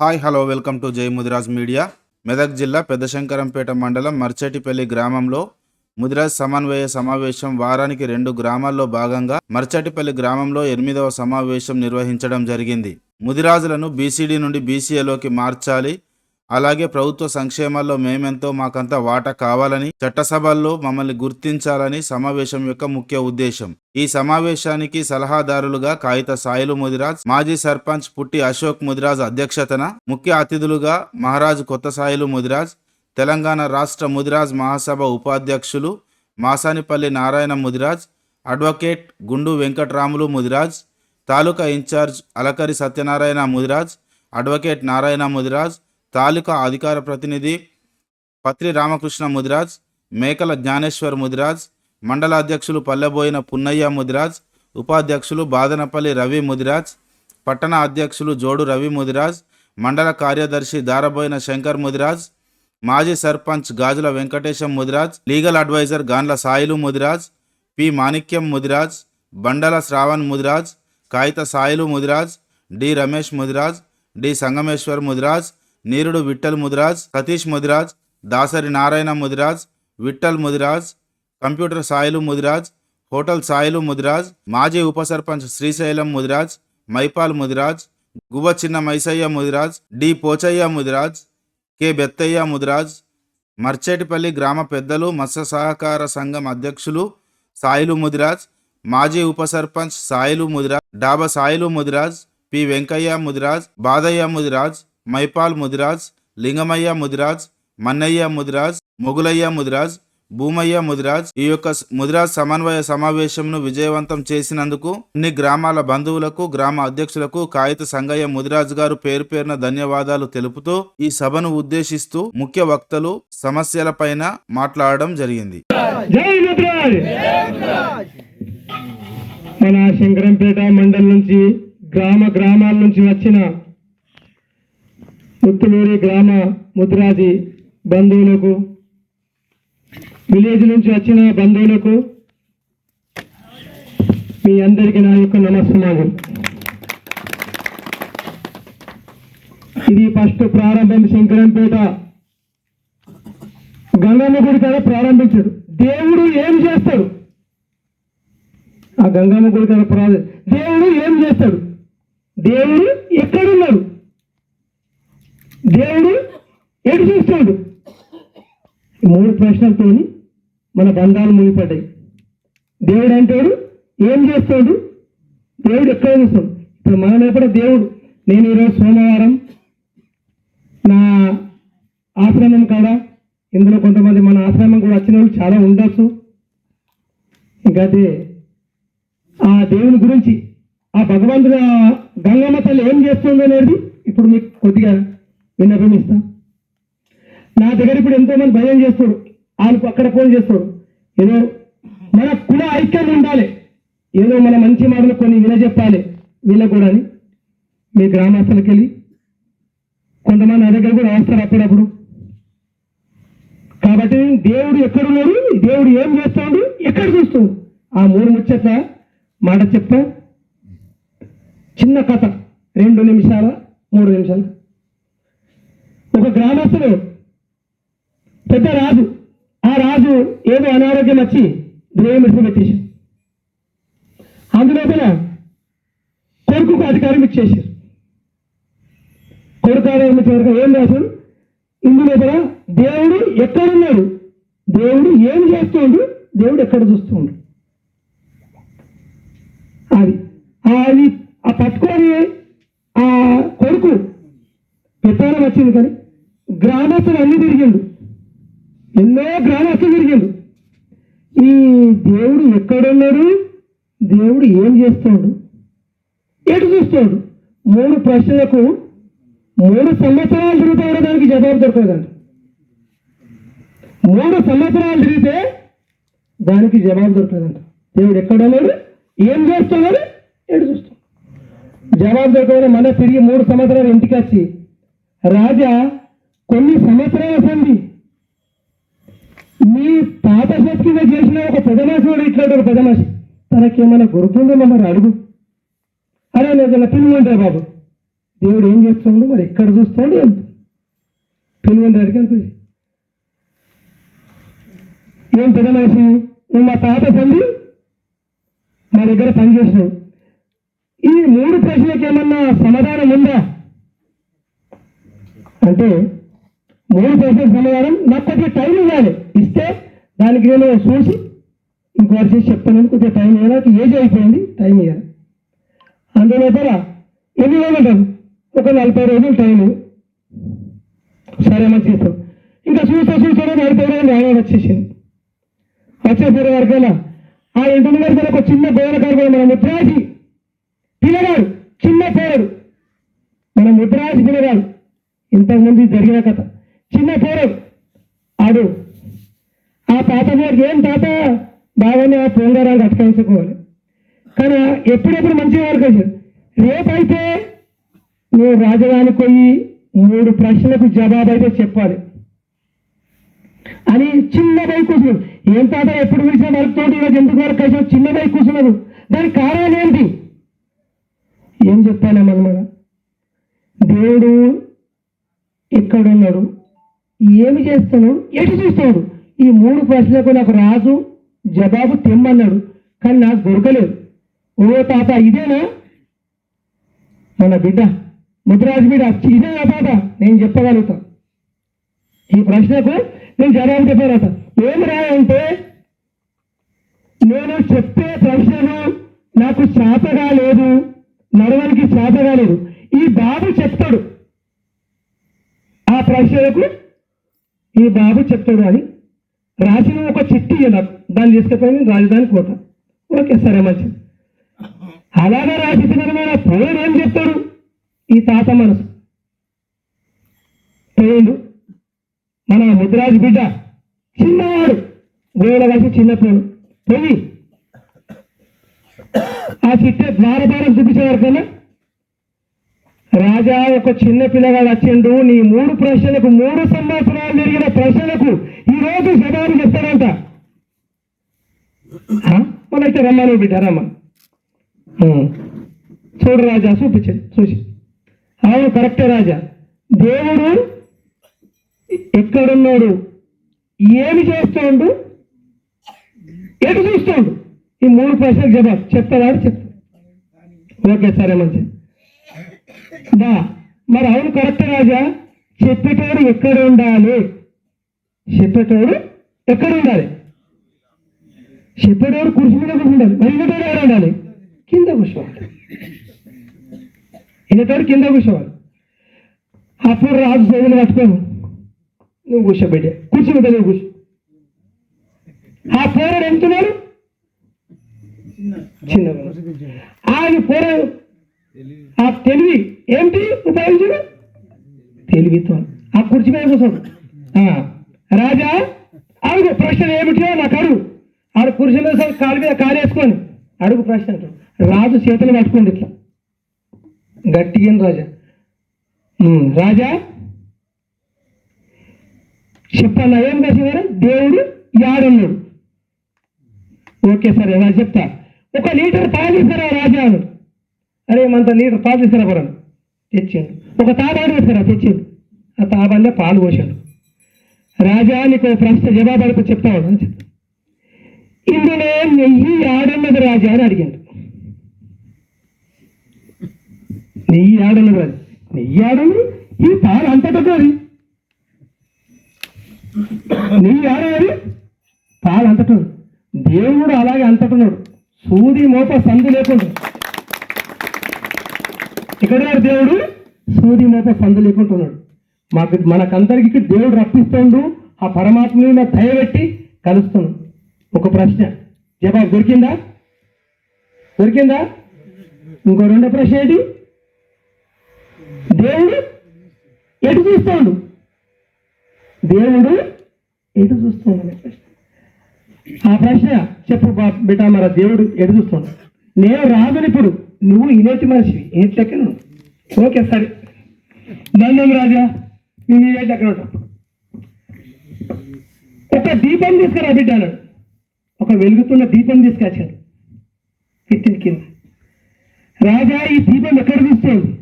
Hi hello welcome to జై Mudiraj media. Medak జిల్లా పెద్దశంకరంపేట మండలం మర్చెటిపల్లి గ్రామంలో ముదిరాజ్ సమన్వయ సమావేశం వారానికి రెండు గ్రామాల్లో భాగంగా మర్చెటిపల్లి గ్రామంలో ఎనిమిదవ సమావేశం నిర్వహించడం జరిగింది. ముదిరాజులను బీసీడీ నుండి బీసీఏలోకి మార్చాలి అలాగే ప్రభుత్వ సంక్షేమాల్లో మేమెంతో మాకంతా వాటా కావాలని చట్టసభల్లో మమ్మల్ని గుర్తించాలని సమావేశం యొక్క ముఖ్య ఉద్దేశం. ఈ సమావేశానికి సలహాదారులుగా కాగిత సాయిలు ముదిరాజ్ మాజీ సర్పంచ్ పుట్టి అశోక్ ముదిరాజ్ అధ్యక్షతన ముఖ్య అతిథులుగా మహారాజ్ కొత్త సాయిలు ముదిరాజ్ తెలంగాణ రాష్ట్ర ముదిరాజ్ మహాసభ ఉపాధ్యక్షులు మాసానిపల్లి Narayana Mudiraj advocate Gundu Venkatramulu Mudiraj taluka incharge Alakari Satyanarayana Mudiraj advocate Narayana Mudiraj taluka అధికార ప్రతినిధి పత్రి రామకృష్ణ ముదిరాజ్ మేకల జ్ఞానేశ్వర్ ముదిరాజ్ మండలాధ్యక్షులు పల్లెబోయిన పున్నయ్య ముదిరాజ్ ఉపాధ్యక్షులు బాదనపల్లి రవి ముదిరాజ్ పట్టణ అధ్యక్షులు జోడు రవి ముదిరాజ్ మండల కార్యదర్శి దారబోయిన శంకర్ ముదిరాజ్ మాజీ sarpanch Gajula Venkatesham Mudiraj legal adviser Ganla Sailu Mudiraj P Manikyam Mudiraj Bandala Shravan Mudiraj Kagitha Sailu Mudiraj D Ramesh Mudiraj D Sangameshwar Mudiraj Neerudu Vittal Mudiraj Satish Mudiraj Dasari Narayana Mudiraj Vittal Mudiraj computer Sailu Mudiraj hotel Sailu Mudiraj మాజీ ఉప sarpanch Srisailam Mudiraj Maipal Mudiraj Guva Chinna Maisaiah Mudiraj D Pochaiah Mudiraj K బెత్తయ్య Mudiraj Marchetipalli గ్రామ పెద్దలు మత్స్య సహకార సంఘం అధ్యక్షులు సాయిలు ముదిరాజ్ మాజీ ఉప సర్పంచ్ సాయిలు ముదిరాజ్ డాబా సాయిలు ముదిరాజ్ పి వెంకయ్య ముదిరాజ్ బాదయ్య ముదిరాజ్ మైపాల్ ముదిరాజ్ లింగమయ్య ముదిరాజ్ మన్నయ్య ముదిరాజ్ మొగులయ్య ముదిరాజ్ భూమయ్య ముదిరాజ్ ఈ యొక్క ముదిరాజ్ సమన్వయ సమావేశంను విజయవంతం చేసినందుకు అన్ని గ్రామాల బంధువులకు గ్రామ అధ్యక్షులకు కాగిత సంగయ్య ముదిరాజ్ గారు పేరు పేరున ధన్యవాదాలు తెలుపుతూ ఈ సభను ఉద్దేశిస్తూ ముఖ్య వక్తలు సమస్యలపైన మాట్లాడడం జరిగింది. మన శంకరంపేట మండలం నుంచి గ్రామ గ్రామాల నుంచి వచ్చిన ముత్తులూరి గ్రామ ముద్రాది బంధువులకు విలేజ్ నుంచి వచ్చిన బంధువులకు మీ అందరికీ నా యొక్క నమస్కారం ఇది ఫస్ట్ ప్రారంభం శంకరంపేట. గంగమ్మ గుడి కాడ ప్రారంభించాడు దేవుడు ఏం చేస్తాడు? ఆ గంగమ్మ గుడి కాడ ప్రారంభ దేవుడు ఏం చేస్తాడు? దేవుడు ఎక్కడున్నాడు? దేవుడు ఎటు చూస్తాడు? మూడు ప్రశ్నలతో మన బంధాలు ముగిపడ్డాయి. దేవుడు అంటాడు ఏం చేస్తాడు? దేవుడు ఎక్కడ చూస్తాడు? ఇప్పుడు మన ఎప్పుడు దేవుడు నేను ఈరోజు సోమవారం నా ఆశ్రమం కాడ ఇందులో కొంతమంది మన ఆశ్రమం కూడా వచ్చిన వాళ్ళు చాలా ఉండొచ్చు. ఇంకా అదే ఆ దేవుని గురించి ఆ భగవంతుడు గంగమ్మ తల్లి ఏం చేస్తుంది అనేది ఇప్పుడు మీకు కొద్దిగా విన్నపమిస్తా నా దగ్గర ఇప్పుడు ఎంతో మంది భయం చేస్తాడు వాళ్ళు అక్కడ ఫోన్ చేస్తాడు ఏదో మన కుల ఐక్యం ఉండాలి. ఏదో మన మంచి మాటలు కొన్ని వినజెప్పాలి. వీళ్ళకు కూడా అని. మీ గ్రామస్తులకి వెళ్ళి కొంతమంది నా దగ్గర కూడా వస్తారు అప్పుడప్పుడు. కాబట్టి దేవుడు ఎక్కడున్నాడు దేవుడు ఏం చేస్తాడు? ఎక్కడ చూస్తాడు? ఆ మూడు ముచ్చట్ల మాట చెప్తా. చిన్న కథ. రెండు నిమిషాల మూడు నిమిషాలు ఒక గ్రామస్తుడు పెద్ద రాజు. ఆ రాజు ఏదో అనారోగ్యం వచ్చి ద్రోహం విడిచిపెట్టేశారు అందులోపల కొడుకుకు అధికారం ఇచ్చేసారు కొడుకు అధికారం ఇచ్చేవారు ఏం రాశారు ఇందులో దేవుడు ఎక్కడున్నాడు? దేవుడు ఏం చేస్తుండు? దేవుడు ఎక్కడ చూస్తుండు? అది. అది ఆ పట్టుకొని ఆ కొడుకు పెత్తనం వచ్చింది కానీ గ్రామస్తులు అన్ని తిరిగిండు. ఎన్నో గ్రామస్తులు తిరిగిండు. ఈ దేవుడు ఎక్కడున్నాడు? దేవుడు ఏం చేస్తాడు? ఎటు చూస్తాడు? మూడు ప్రశ్నలకు మూడు సంవత్సరాలు తిరిగితే కూడా దానికి జవాబు దొరకదండి మూడు సంవత్సరాలు తిరిగితే దానికి జవాబు దొరకదంట దేవుడు ఎక్కడున్నాడు? ఏం చేస్తున్నాడు? ఎటు చూస్తాడు. జవాబు దొరకగానే మన తిరిగి మూడు సంవత్సరాలు ఇంటికి వచ్చి రాజా కొన్ని సంవత్సరాల మీ పాత శక్తిగా చేసిన ఒక పెదమాసి కూడా ఇట్లాంటి ఒక పెదమాసి తనకేమైనా గుర్తుందో మరి అడుగు. అరే నేను పిలువంటారు బాబు. దేవుడు ఏం చేస్తున్నాడు మరి ఎక్కడ చూస్తాడు ఏం తెలియని అడిగి ఏం పెదమాసి నువ్వు మా తాత సంధి మా దగ్గర పనిచేసినావు ఈ మూడు ప్రశ్నలకు ఏమన్నా సమాధానం ఉందా? అంటే మూడు ప్రశ్నలకు సమాధానం నాకు టైం ఇవ్వాలి. ఇస్తే దానికి నేను చూసి ఇంకోటి చేసి చెప్తాను. కొద్దిగా టైం ఇవ్వాలి ఏజ్ అయిపోయింది టైం ఇవ్వాలి అందులోపల ఎన్ని రోజులు ఉంటాం ఒక నలభై రోజులు టైం సరే మంచి చేస్తాం. ఇంకా చూస్తే చూస్తే నలభై రోజులు న్యాయం వచ్చేసింది వచ్చేసరి వరకల్లా ఆ ఇంటి వరకు ఒక చిన్న బోధన కార్యక్రమం మన ముద్రాసి పిల్లగాడు చిన్న పోరడు. మన ముద్రాసి పిల్లగాడు. ఇంతకుముందు జరిగిన కథ. చిన్న పూరం. ఆడు. ఆ తాత గారికి ఏం తాత బాగానే ఆ పొంగరాలు అటకాయించుకోవాలి కానీ ఎప్పుడెప్పుడు మంచిగా వరకు రేపైతే నువ్వు రాజధానికి పోయి మూడు ప్రశ్నలకు జవాబు అయితే చెప్పాలి. అని చిన్న బై కూర్చున్నాడు ఏం తాత ఎప్పుడు పిలిచినా మలుపుతోటి ఈరోజు ఎందుకు వరకు కలిసి చిన్న బై కూర్చున్నాడు దానికి కారణం ఏంటి? ఏం చెప్పాలేమన్నమాట దేవుడు ఎక్కడున్నాడు? ఏమి చేస్తాను ఎటు చూస్తాడు? ఈ మూడు ప్రశ్నలకు నాకు రాజు జవాబు తెమ్మన్నాడు కానీ నాకు దొరకలేదు. ఓ తాత ఇదేనా? మన బిడ్డ ముద్రాజు బిడ్డ ఇదేనా తాత? నేను చెప్పగలుగుతా. ఈ ప్రశ్నకు నేను జవాబు చెప్పగలుగుతా. ఏమి రాయంటే నేను చెప్పే ప్రశ్నలు నాకు చేతగా లేదు నడవనికి చేతగా లేదు. ఈ బాబు చెప్తాడు. ఆ ప్రశ్నలకు ఈ బాబు చెప్తాడు అని రాసిన ఒక చిట్టి నాకు. దాన్ని తీసుకుపోయి నేను రాజధానికి పోతా ఓకే సరే మంచిది. అలాగే రాసిన పోయిన ఏం చెప్తాడు? ఈ తాత మనసు. పోయిండు మన ముద్రాజు బిడ్డ. చిన్నవాడు. గోడ కలిసి చిన్నప్పుడు పోయి. ఆ చిట్టే ద్వారపారం చూపించే వరకన్నా రాజా ఒక చిన్న పిల్లగాడు వచ్చిండు. నీ మూడు ప్రశ్నలకు మూడు సంవత్సరాలు జరిగిన ప్రశ్నలకు ఈ రోజు జవాబు చెప్తాడంట. మనైతే రమ్మను బిడ్డ రమ్మ. చూడు రాజా చూపించండి చూసి. అవును కరెక్టే రాజా. దేవుడు ఎక్కడున్నాడు? ఏమి చేస్తుండు? ఎటు చూస్తుండు? ఈ మూడు ప్రశ్నలకు జవాబు. చెప్తాడు చెప్తాడు ఓకే సరే మంచిది. బా మరి అవును కరెక్ట్ రాజా. చెప్పేటోడు ఎక్కడ ఉండాలి? చెప్పేటోడు ఎక్కడ ఉండాలి? చెప్పేటోడు కుర్చీ మీద కూర్చుండాలి. మరి వినేటోడు ఎక్కడ ఉండాలి? కింద కూర్చోవాలి. వినేటోడు కింద కూర్చోవాలి. అప్పుడు రాజు చెవులు పట్టుకోను నువ్వు కూర్చోబెట్టే. కూర్చో బిడ్డ నువ్వు కూర్చో. ఆ పోరాడు ఎంతున్నాడు? చిన్న ఆయన పోరాడు ఆ తెలివి. ఏంటి? ఉపయోగించడు తెలివితో. ఆ కుర్చీ మీద కూర్చోడు ఆ, రాజా అడుగు ప్రశ్న ఏమిటో నాకు అడుగు. ఆడు కుర్చీలో సార్ కాలు మీద కాలు వేసుకొని అడుగు ప్రశ్న అంటాడు. రాజు చేతులు పట్టుకోండి ఇట్లా. గట్టిగా రాజా. రాజా చెప్పాలా ఏం కాదు దేవుడు యాడున్నాడు. ఓకే సరే నా చెప్తా. ఒక లీటర్ పాలు ఇస్తారా రాజా అన్నాడు. అరే మంత లీటర్ పాలు తీసుకురా తెచ్చిండు. ఒక తాబాడు తీసుకురా తెచ్చిండు. ఆ తాబాన్నే పాలు పోసాడు రాజా నీకు ప్రశ్న జవాబు అడుగు చెప్తావు? అని చెప్తా. ఇందులో నెయ్యి ఆడున్నది రాజా అని అడిగాడు. నెయ్యి ఆడున్నది రాజు. నెయ్యి ఆడున్నది ఈ పాలు అంతటది నెయ్యి ఆడేది? పాలు అంతటది దేవుడు అలాగే అంతటున్నాడు సూది మోప సందు లేకుండా. ఇక్కడ దేవుడు సూర్యుని మోప సందు లేకుంటున్నాడు. మాకు మనకందరికి దేవుడు రప్పిస్తుండు ఆ పరమాత్మ మీద దయబెట్టి కలుస్తున్నాడు. ఒక ప్రశ్న. జవాబు దొరికిందా? దొరికిందా? ఇంకో రెండో ప్రశ్న ఏంటి? దేవుడు ఎటు చూస్తాడు? దేవుడు ఎటు చూస్తాడు అనే ప్రశ్న. ఆ ప్రశ్న చెప్పు బా- బిడ్డ మన దేవుడు ఎటు చూస్తాడు? నేను రాజుని ఇప్పుడు నువ్వు ఇనేటి మనిషి ఏంటి లెక్క నువ్వు? ఓకే సరే. దండం రాజా నేను ఇనేటి అక్కడ ఒక దీపం తీసుకురా బిడ్డ అన్నాడు. ఒక వెలుగుతున్న దీపం తీసుకొచ్చాడు. పెట్టిన కింద. రాజా ఈ దీపం ఎక్కడ చూస్తుంది?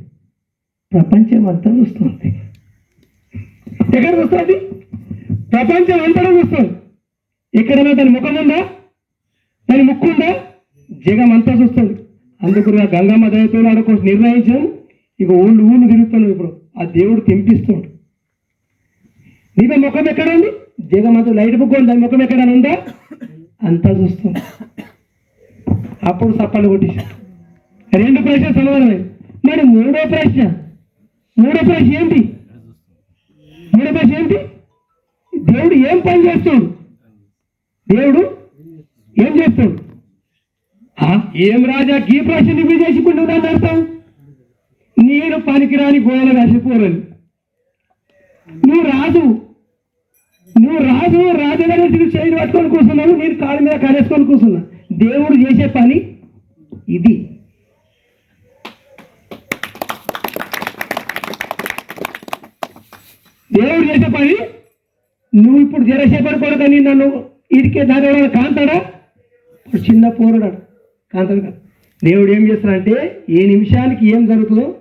ప్రపంచం అంతా చూస్తుంది. ఎక్కడ చూస్తుంది? ప్రపంచం అంతా చూస్తుంది. ఎక్కడైనా దాని ముఖం ఉందా? దాని ముక్కు ఉందా? జగం అంతా చూస్తుంది. అందుకు గంగమ్మ దయతో ఆడకోసం నిర్ణయించాను ఇక ఊళ్ళు ఊళ్ళు తిరుగుతాను ఇప్పుడు. ఆ దేవుడు తెంపిస్తాడు. నీవే ముఖం ఎక్కడ ఉంది? జగం లైట్ బుక్ ఉంది. ముఖం ఎక్కడ ఉందా? అంతా చూస్తుంది అప్పుడు సప్పలు కొట్టేసి రెండు ప్రశ్న సమాధానమే. మరి మూడో ప్రశ్న? మూడో ప్రశ్న ఏంటి? మూడో ప్రశ్న ఏంటి? దేవుడు ఏం పని చేస్తాడు? దేవుడు ఏం చేస్తాడు? ఏం రాజా గీ ప్రశ్న నువ్వు చేసుకుంటూ అర్థం నేను పనికిరాని గోడలు రాసిపోరని నువ్వు రాదు నువ్వు రాదు రాజుగారి చేయని పట్టుకొని కూర్చున్నావు నేను కాళ్ళ మీద కాలేసుకొని కూర్చున్నా. దేవుడు చేసే పని ఇది. దేవుడు చేసే పని నువ్వు ఇప్పుడు జరసేపటి కొడుకని నన్ను ఇడికే దాని కాంతాడా? చిన్న పోరడాడు కాంతాడు దేవుడు ఏం చేస్తాడంటే ఏ నిమిషానికి ఏం జరుగుతుందో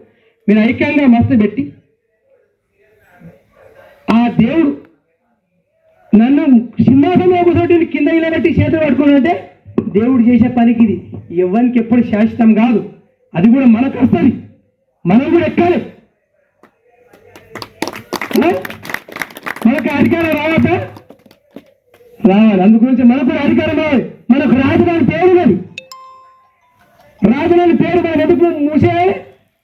మీరు ఐక్యంగా మస్తు పెట్టి ఆ దేవుడు నన్ను సింహాసంలో ఒకటి కింద ఇలా పెట్టి చేతులు పట్టుకున్నాడంటే దేవుడు చేసే పనికి ఇది. ఎవరికి ఎప్పుడు శాశ్వతం కాదు. అది కూడా మనకు వస్తుంది. మనం కూడా ఎక్కాలి. మనకు అధికారం రావట రావాలి. అందుగురించి మనకు కూడా అధికారం రావాలి. మనకు రాజధాని పేరు ఉన్నది రాజులని పేరు మన ఎందుకు మూసే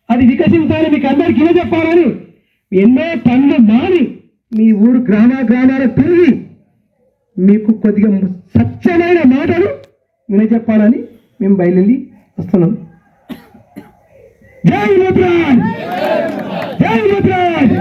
అది వికసించాలి మీకు అందరికీ ఇదే చెప్పాలని. ఎన్నో పనులు మాని మీ ఊరు గ్రామ గ్రామాలు తిరిగి మీకు కొద్దిగా సత్యమైన మాటలు విన చెప్పాలని మేము బయలుదేరి వస్తున్నాం. జై ముద్రాజ్ జై ముద్రాజ్